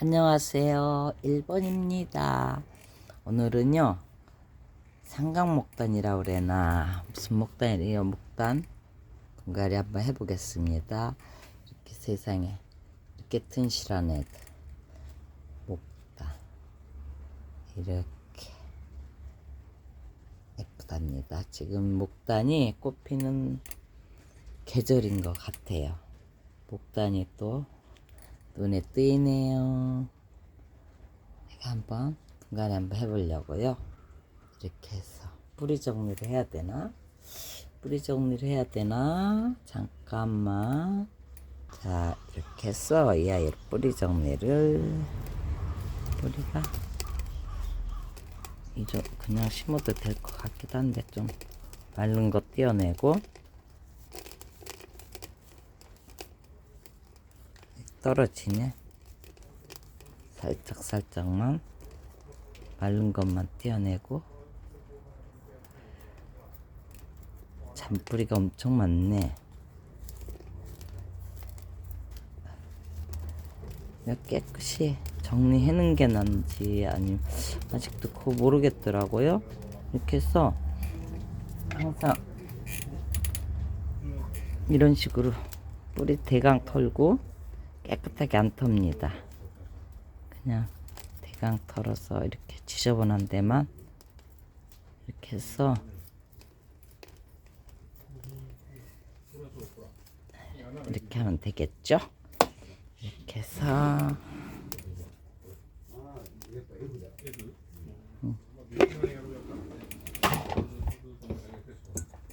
안녕하세요. 1번입니다. 오늘은요, 삼각목단이라고 그래나, 무슨 목단이에요, 목단? 동가리 한번 해보겠습니다. 이렇게 세상에, 이렇게 튼실한 애들. 목단. 이렇게. 예쁘답니다. 지금 목단이 꽃피는 계절인 것 같아요. 목단이 또 눈에 띄네요. 한번 중간에 한번 해보려고요. 이렇게 해서 뿌리 정리를 해야 되나? 뿌리 정리를 해야 되나? 잠깐만. 자, 이렇게 해서 이 아이 뿌리 정리를 뿌리가 이저 그냥 심어도 될 것 같기도 한데 좀 마른 거 떼어내고 떨어지네. 살짝 살짝만 마른 것만 떼어내고 잔뿌리가 엄청 많네. 깨끗이 정리해 놓은 게 난지 아니면 아직도 그거 모르겠더라고요. 이렇게 해서 항상 이런 식으로 뿌리 대강 털고 깨끗하게 안 텁니다. 그냥 대강 털어서 이렇게 지저분한 데만 이렇게 해서 이렇게 하면 되겠죠? 이렇게 해서 음.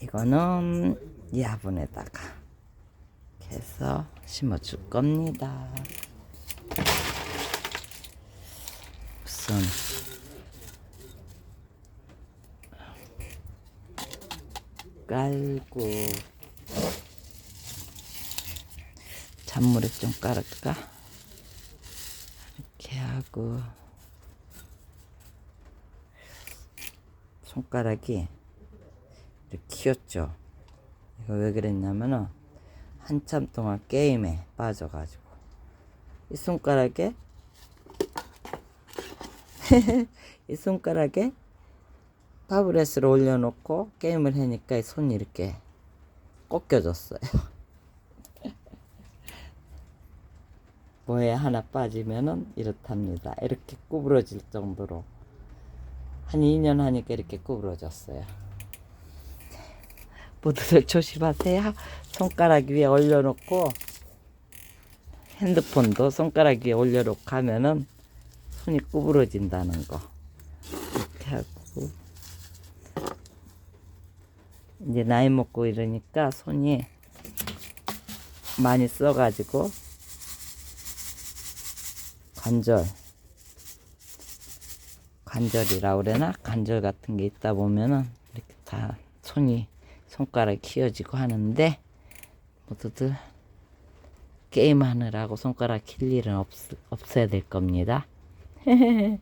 이거는 야분에다가 심어줄 겁니다. 우선 깔고 잔물에 좀 깔을까? 이렇게 하고 손가락이 이렇게 키웠죠. 이거 왜 그랬냐면은 한참 동안 게임에 빠져가지고 이 손가락에 이 손가락에 타브렛을 올려놓고 게임을 하니까 이 손이 이렇게 꺾여졌어요. 뭐에 하나 빠지면은 이렇답니다. 이렇게 구부러질 정도로 한 2년 하니까 이렇게 구부러졌어요. 모두들 조심하세요. 손가락 위에 올려놓고 핸드폰도 손가락 위에 올려놓고 하면은 손이 구부러진다는 거. 이렇게 하고 이제 나이 먹고 이러니까 손이 많이 써가지고 관절 관절이라 그러나 관절 같은 게 있다 보면은 이렇게 다 손이 손가락 키워지고 하는데 모두들 게임하느라고 손가락 킬 일은 없, 없어야 될 겁니다.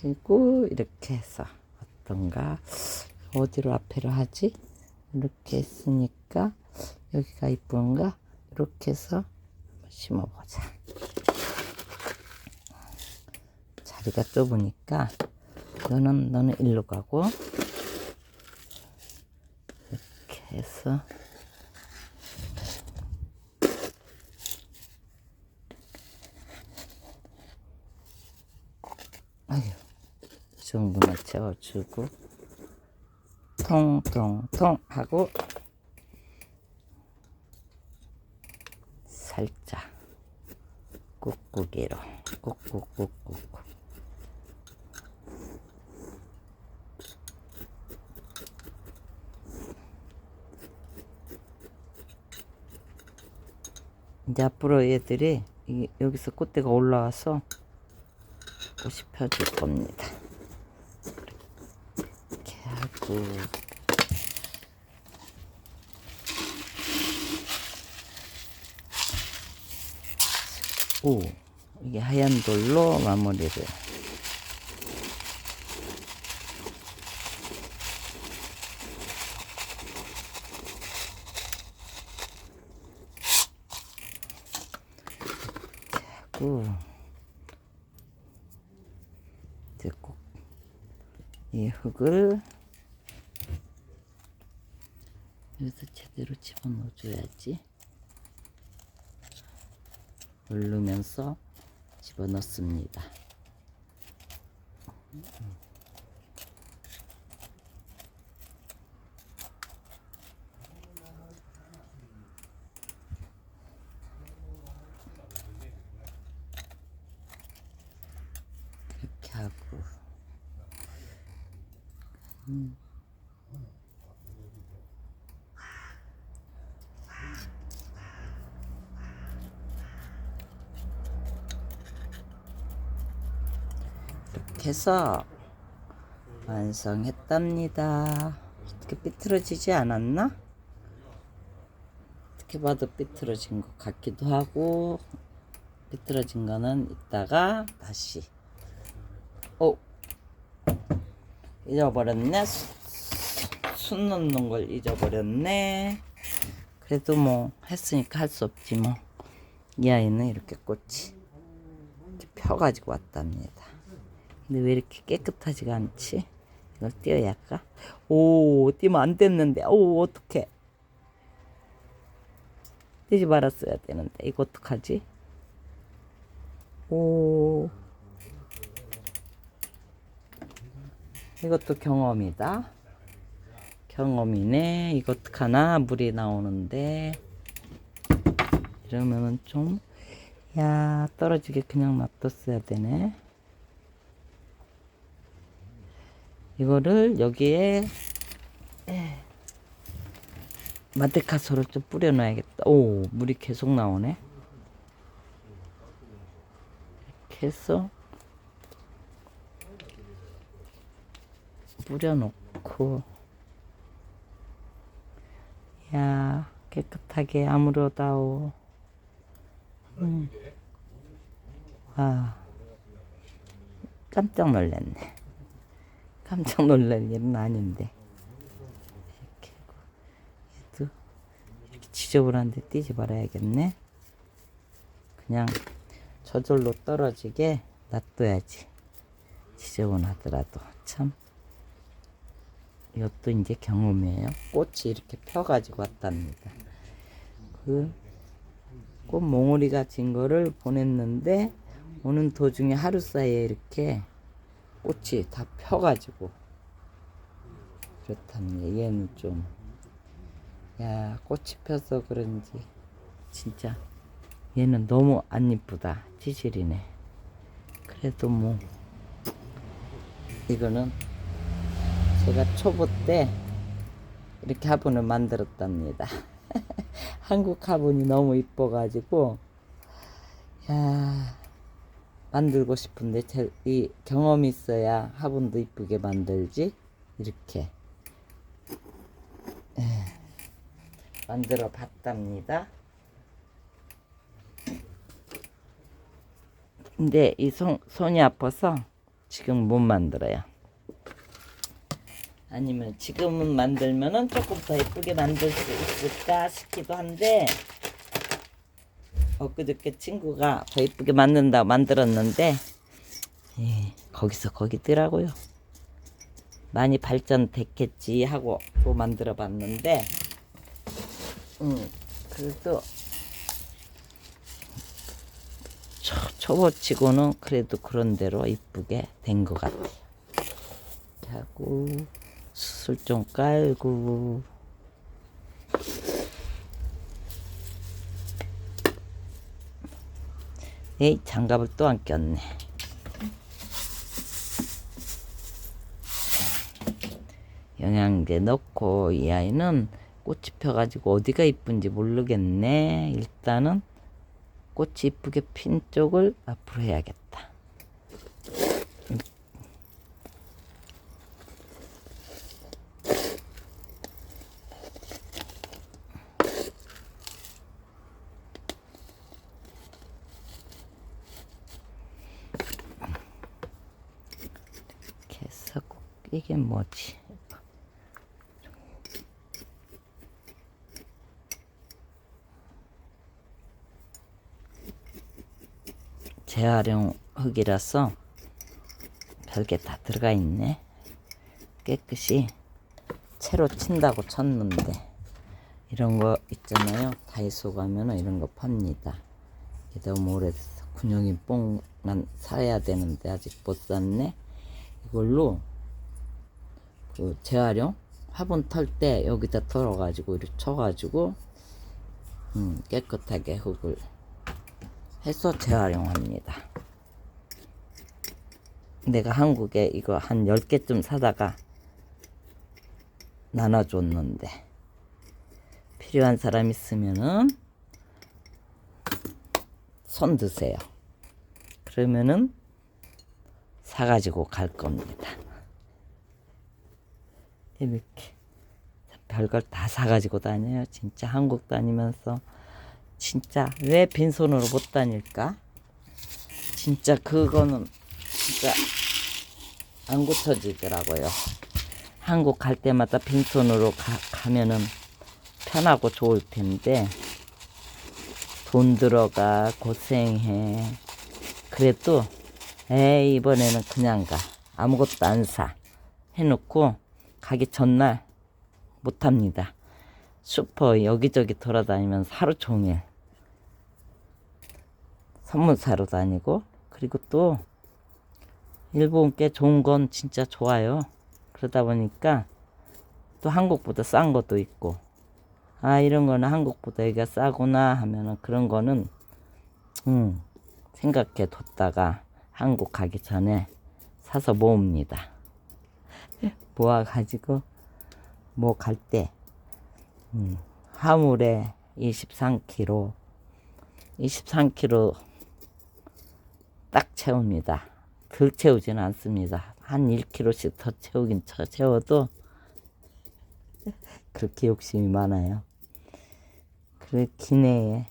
그리고 이렇게 해서 어떤가 어디로 앞에로 하지? 이렇게 했으니까 여기가 이쁜가? 이렇게 해서 심어보자. 자리가 좁으니까 너는 너는 일로 가고 해서 아유 이 정도만 채워주고 통통통 하고 살짝 꾹꾹이로 꾹꾹꾹꾹 이제 앞으로 얘들이 이- 여기서 꽃대가 올라와서 꽃이 펴줄 겁니다. 이렇게 하고 오 이게 하얀 돌로 마무리를 해가지고 이제 꼭 이 흙을 여기서 제대로 집어넣어 줘야지 얼르면서 집어넣습니다. 이렇게 해서 완성했답니다. 어떻게 삐뚤어지지 않았나? 어떻게 봐도 삐뚤어진 것 같기도 하고 삐뚤어진 거는 이따가 다시 오 잊어버렸네 수- 순 넣는 걸 잊어버렸네 그래도 뭐 했으니까 할 수 없지 뭐 이 아이는 이렇게 꽃이 펴가지고 왔답니다 근데 왜 이렇게 깨끗하지가 않지? 이걸 띄어야 할까? 오, 띄면 안 됐는데. 오, 어떡해. 띄지 말았어야 되는데. 이거 어떡하지? 오. 이것도 경험이다. 경험이네. 이거 어떡하나? 물이 나오는데. 이러면은 좀, 야, 떨어지게 그냥 놔뒀어야 되네. 이거를 여기에 마데카소를 좀 뿌려놔야겠다. 오, 물이 계속 나오네. 이렇게 해서 뿌려놓고 야 깨끗하게 아무러다오. 음. 아 깜짝 놀랐네. 깜짝 놀랄 일은 아닌데 이렇게 얘도 이렇게 지저분한데 띄지 말아야겠네 그냥 저절로 떨어지게 놔둬야지 지저분하더라도 참 이것도 이제 경험이에요 꽃이 이렇게 펴가지고 왔답니다 그 꽃 몽우리가 진 거를 보냈는데 오는 도중에 하루 사이에 이렇게 꽃이 다 펴가지고 그렇답니다. 얘는 좀, 야, 꽃이 펴서 그런지, 진짜, 얘는 너무 안 이쁘다. 찌질이네. 그래도 뭐, 이거는 제가 초보 때 이렇게 화분을 만들었답니다. 한국 화분이 너무 이뻐가지고, 야, 만들고 싶은데 제, 이 경험이 있어야 화분도 이쁘게 만들지 이렇게 에, 만들어 봤답니다. 근데 이 손, 손이 아파서 지금 못 만들어요. 아니면 지금은 만들면은 조금 더 예쁘게 만들 수 있을까 싶기도 한데 엊그저께 친구가 더 이쁘게 만든다 만들었는데 예, 거기서 거기더라고요. 많이 발전됐겠지 하고 또 만들어 봤는데 음, 그래도 초, 초보치고는 그래도 그런 대로 이쁘게 된 것 같아요. 하고 수술 좀 깔고 에이 장갑을 또 안 꼈네. 영양제 넣고 이 아이는 꽃이 펴가지고 어디가 이쁜지 모르겠네. 일단은 꽃이 이쁘게 핀 쪽을 앞으로 해야겠다. 이렇게 해서 꼭 이게 뭐지? 재활용 흙이라서 별게 다 들어가 있네. 깨끗이 채로 친다고 쳤는데 이런 거 있잖아요. 다이소 가면은 이런 거 팝니다. 이게 너무 오래돼서 군용이 뽕난 사야 되는데 아직 못 샀네. 이걸로 그 재활용 화분 털 때 여기다 털어가지고 이렇게 쳐가지고 음, 깨끗하게 흙을 해서 재활용합니다. 내가 한국에 이거 한 10개쯤 사다가 나눠줬는데 필요한 사람 있으면은 손 드세요. 그러면은 사가지고 갈 겁니다. 이렇게 별걸 다 사가지고 다녀요. 진짜 한국 다니면서 진짜 왜 빈손으로 못 다닐까? 진짜 그거는 진짜 안 고쳐지더라고요. 한국 갈 때마다 빈손으로 가, 가면은 편하고 좋을 텐데 돈 들어가 고생해 그래도 에이 이번에는 그냥 가 아무것도 안 사 해놓고 가기 전날 못합니다. 슈퍼 여기저기 돌아다니면서 하루 종일 선물 사러 다니고 그리고 또 일본 게 좋은 건 진짜 좋아요. 그러다 보니까 또 한국보다 싼 것도 있고 아 이런 거는 한국보다 여기가 싸구나 하면은 그런 거는 음 생각해 뒀다가 한국 가기 전에 사서 모읍니다 모아 가지고 뭐 갈 때 음, 화물에 23kg 23kg 딱 채웁니다 덜 채우지는 않습니다 한 1kg씩 더 채우긴 쳐 채워도 그렇게 욕심이 많아요. 그 기내에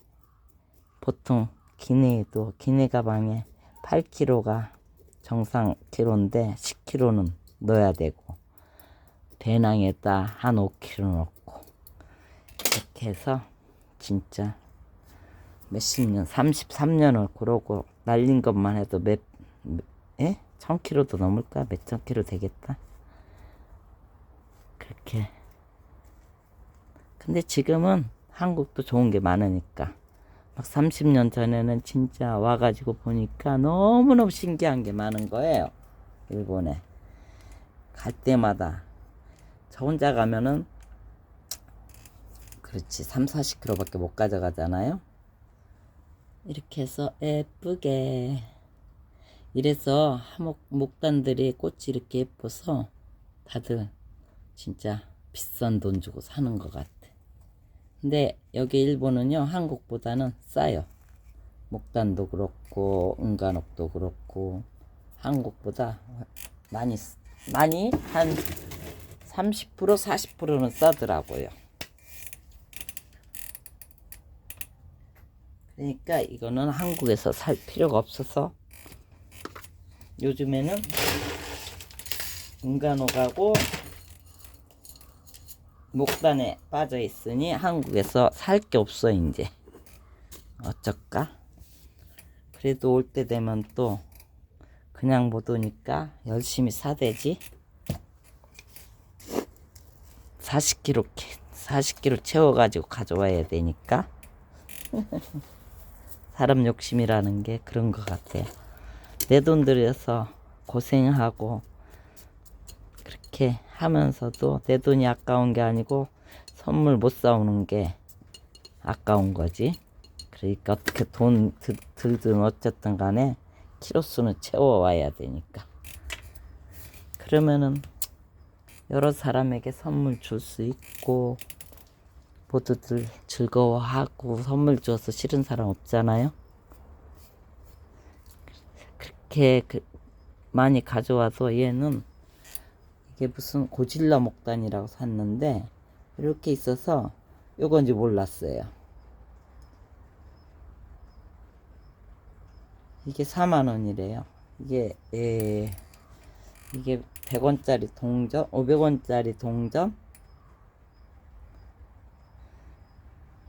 보통 기내에도 기내 가방에 8kg가 정상 키로인데 10kg는 넣어야 되고 배낭에다 한 5kg 넣고 이렇게 해서 진짜 몇십 년 33년을 그러고 날린 것만 해도 몇 에? 1000kg도 넘을까? 몇천 킬로 되겠다. 그렇게 근데 지금은 한국도 좋은 게 많으니까 막 30년 전에는 진짜 와가지고 보니까 너무너무 신기한 게 많은 거예요. 일본에 갈 때마다 저 혼자 가면은 그렇지 3, 40kg밖에 못 가져가잖아요. 이렇게 해서 예쁘게 이래서 하목 목단들이 꽃이 이렇게 예뻐서 다들 진짜 비싼 돈 주고 사는 것 같아. 근데 여기 일본은요 한국보다는 싸요. 목단도 그렇고 은간옥도 그렇고 한국보다 많이 쓰- 많이 한 30% 40%는 싸더라고요. 그러니까 이거는 한국에서 살 필요가 없어서 요즘에는 은간옥하고 목단에 빠져 있으니 한국에서 살 게 없어 이제. 어쩔까? 그래도 올 때 되면 또 그냥 못 오니까 열심히 사대지 40kg 40kg 채워가지고 가져와야 되니까 사람 욕심이라는 게 그런 것 같아요 내 돈 들여서 고생하고 그렇게 하면서도 내 돈이 아까운 게 아니고 선물 못 사오는 게 아까운 거지. 그러니까 어떻게 돈 들, 들든 어쨌든 간에 키로수는 채워와야 되니까. 그러면은 여러 사람에게 선물 줄 수 있고 모두들 즐거워하고 선물 줘서 싫은 사람 없잖아요. 그렇게 그 많이 가져와서 얘는 이게 무슨 고질라 목단이라고 샀는데 이렇게 있어서 요건지 몰랐어요. 이게 4만 원이래요. 이게 에, 이게 100원짜리 동전, 500원짜리 동전.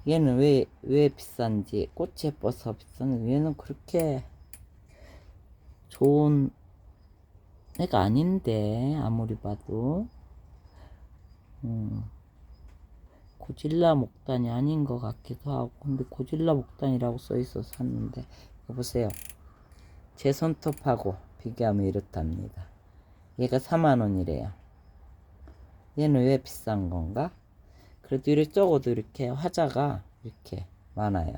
얘는 왜 왜 비싼지 꽃이 예뻐서 비싼데 얘는 그렇게 좋은 애가 아닌데 아무리 봐도. 음, 고질라 목단이 아닌 것 같기도 하고 근데 고질라 목단이라고 써 있어서 샀는데 보세요. 제 손톱하고 비교하면 이렇답니다 얘가 4만원이래요 얘는 왜 비싼 건가 그래도 이렇게 적어도 이렇게 화자가 이렇게 많아요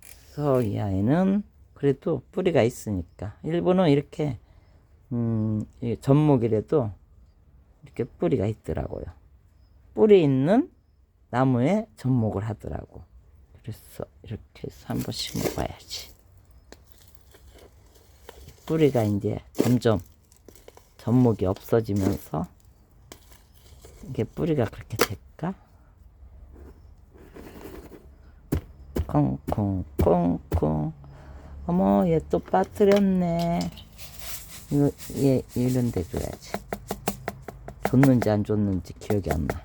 그래서 이 아이는 그래도 뿌리가 있으니까 일본은 이렇게 음, 이 젖목이라도 이렇게 뿌리가 있더라고요. 뿌리 있는 나무에 젖목을 하더라고. 그래서 이렇게 해서 한 번씩 먹어야지. 뿌리가 이제 점점 젖목이 없어지면서 이게 뿌리가 그렇게 될까? 콩콩콩콩. 어머 얘 또 빠뜨렸네. 이거 얘 이런 데 줘야지. 줬는지 안 줬는지 기억이 안 나.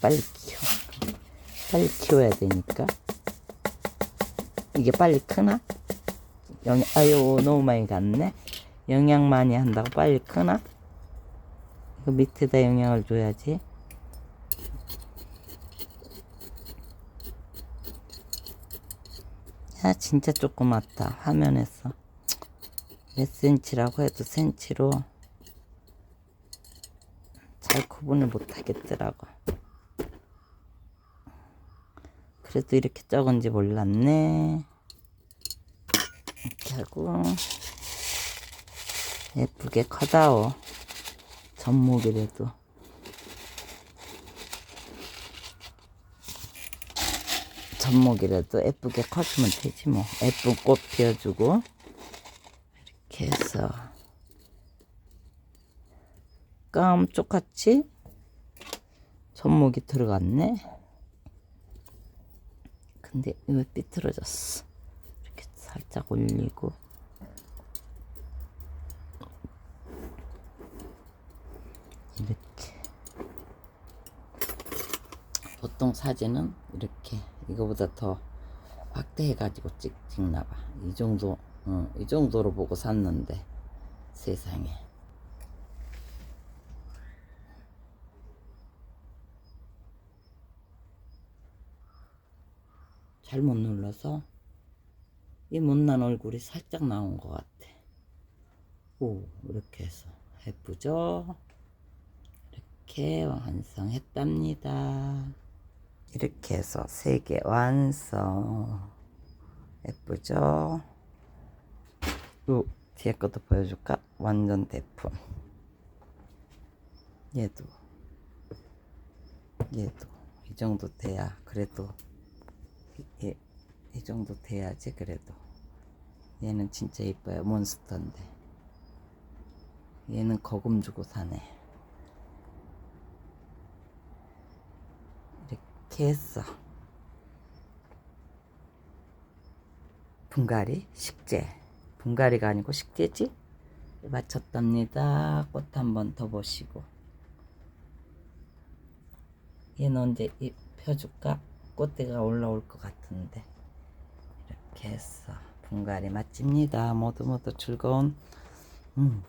빨리 키워. 빨리 키워야 되니까. 이게 빨리 크나? 영 아유 너무 많이 갔네 영양 많이 한다고 빨리 크나? 그 밑에다 영양을 줘야지. 야 진짜 조그맣다. 화면에서. 몇 센치라고 해도 센치로 잘 구분을 못 하겠더라고. 그래도 이렇게 적은지 몰랐네. 이렇게 하고 예쁘게 커다오. 젖목이라도. 젖목이라도 예쁘게 커주면 되지 뭐. 예쁜 꽃 피워주고. 이렇게 해서. 깜쪽같이 젖목이 들어갔네. 근데 왜 삐뚤어졌어? 이렇게 살짝 올리고 이렇게 보통 사진은 이렇게 이거보다 더 확대해 가지고 찍, 찍나 봐. 이 정도 어, 이 정도로 보고 샀는데 세상에. 잘못 눌러서 이 못난 얼굴이 살짝 나온 것 같아. 오 이렇게 해서. 예쁘죠? 이렇게 완성했답니다 이렇게 해서 세 개 완성. 예쁘죠? 요 뒤에 것도 보여줄까? 완전 대품. 얘도. 얘도. 이 정도 돼야 그래도 이, 이 정도 돼야지 그래도. 얘는 진짜 이뻐요. 몬스터인데. 얘는 거금 주고 사네 이렇게 했어. 분갈이? 식재. 분갈이가 아니고 식재지? 마쳤답니다. 꽃 한 번 더 보시고. 얘는 언제 이 펴줄까? 꽃대가 올라올 것 같은데. 이렇게 해서 분갈이 마칩니다. 모두 모두 즐거운 음,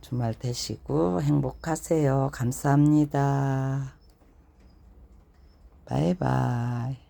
주말 되시고 행복하세요. 감사합니다 바이바이